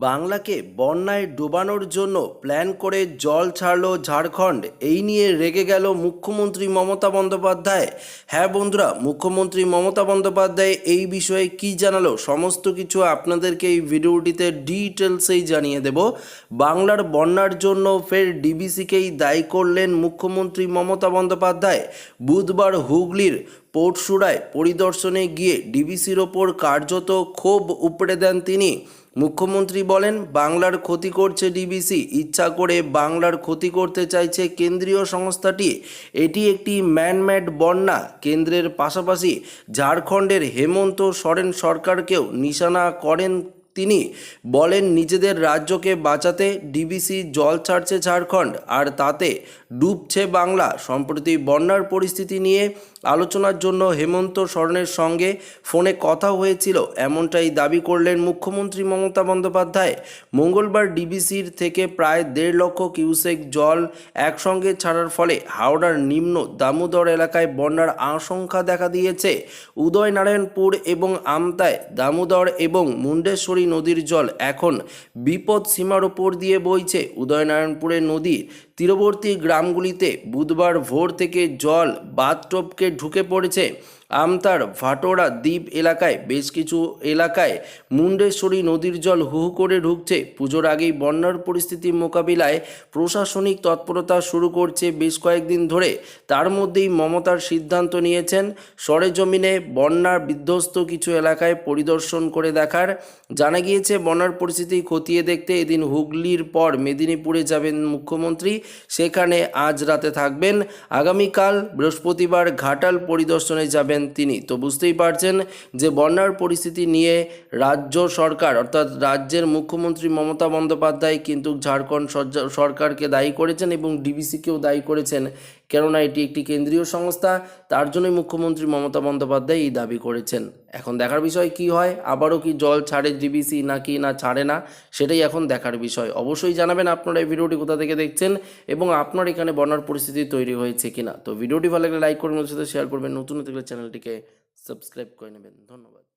বাংলাকে বন্যায় ডোবানোর জন্য প্ল্যান করে জল ছাড়ল ঝাড়খণ্ড। এই নিয়ে রেগে গেল মুখ্যমন্ত্রী মমতা বন্দ্যোপাধ্যায়। হ্যাঁ বন্ধুরা, মুখ্যমন্ত্রী মমতা বন্দ্যোপাধ্যায় এই বিষয়ে কি জানালো সমস্ত কিছু আপনাদেরকে এই ভিডিওটিতে ডিটেলসেই জানিয়ে দেব। বাংলার বন্যার জন্য ফের ডিবিসিকেই দায়ী করলেন মুখ্যমন্ত্রী মমতা বন্দ্যোপাধ্যায়। বুধবার হুগলির পোর্টসুরায় পরিদর্শনে গিয়ে ডিবিসির ওপর কার্যত ক্ষোভ উপড়ে দেন তিনি। মুখ্যমন্ত্রী বলেন, বাংলার ক্ষতি করছে ডিবিসি। ইচ্ছা করে বাংলার ক্ষতি করতে চাইছে কেন্দ্রীয় সংস্থাটি। এটি একটি ম্যানম্যাড বন্যা। কেন্দ্রের পাশাপাশি ঝাড়খণ্ডের হেমন্ত সরেন সরকারকেও নিশানা করেন তিনি বলেন, নিজেদের রাজ্যকে বাঁচাতে ডিবিসি জল ছাড়ছে ঝাড়খণ্ড আর তাতে ডুবছে বাংলা। সম্প্রতি বন্যার পরিস্থিতি নিয়ে আলোচনার জন্য হেমন্ত সরণের সঙ্গে ফোনে কথা হয়েছিল। এমনটাই দাবি করলেন মুখ্যমন্ত্রী মমতা বন্দ্যোপাধ্যায়। মঙ্গলবার ডিবিসির থেকে প্রায় দেড় লক্ষ কিউসেক জল একসঙ্গে ছাড়ার ফলে হাওড়ার নিম্ন দামোদর এলাকায় বন্যার আশঙ্কা দেখা দিয়েছে। উদয়নারায়ণপুর এবং আমতায় দামোদর এবং মুন্ডেশ্বরী নদীর জল এখন বিপদ সীমার ওপর দিয়ে বইছে। উদয়নারায়ণপুরের নদী তীরবর্তী গ্রামগুলিতে বুধবার ভোর থেকে জল বাথটপকে ঢুকে পড়েছে। আমতার ভাটোরা দ্বীপ এলাকায় বেশ কিছু এলাকায় মুন্ডেশ্বরী নদীর জল হু হু করে ঢুকছে। পুজোর আগেই বন্যার পরিস্থিতি মোকাবিলায় প্রশাসনিক তৎপরতা শুরু করছে বেশ কয়েকদিন ধরে। তার মধ্যেই মমতার সিদ্ধান্ত নিয়েছেন সরেজমিনে বন্যার বিধ্বস্ত কিছু এলাকায় পরিদর্শন করে দেখার। জানা গিয়েছে, বন্যার পরিস্থিতি খতিয়ে দেখতে এদিন হুগলির পর মেদিনীপুরে যাবেন মুখ্যমন্ত্রী। সেখানে আজ রাতে থাকবেন। আগামীকাল বৃহস্পতিবার ঘাটাল পরিদর্শনে যাবেন তিনি। তো বুঝতেই পারছেন যে বন্যার পরিস্থিতি নিয়ে রাজ্য সরকার, অর্থাৎ রাজ্যের মুখ্যমন্ত্রী মমতা বন্দ্যোপাধ্যায় কিন্তু ঝাড়খণ্ড সরকারকে দায়ী করেছেন এবং ডিবিসিকেও দায়ী করেছেন। কেননা এটি একটি কেন্দ্রীয় সংস্থা, তার জন্যই মুখ্যমন্ত্রী মমতা বন্দ্যোপাধ্যায় এই দাবি করেছেন। এখন দেখার বিষয় কি হয়? আবারও কি জল ছাড়ে ডিবিসি নাকি না ছাড়ে না? সেটাই এখন দেখার বিষয়। অবশ্যই জানাবেন আপনারা এই ভিডিওটি কোথা থেকে দেখছেন। এবং আপনার এখানে বন্যার পরিস্থিতি তৈরি হয়েছে কিনা। তো ভিডিওটি ভালো লাগলে লাইক করবেন সাথে শেয়ার করবেন। নতুন থাকলে চ্যানেলটিকে সাবস্ক্রাইব করে নেবেন। ধন্যবাদ।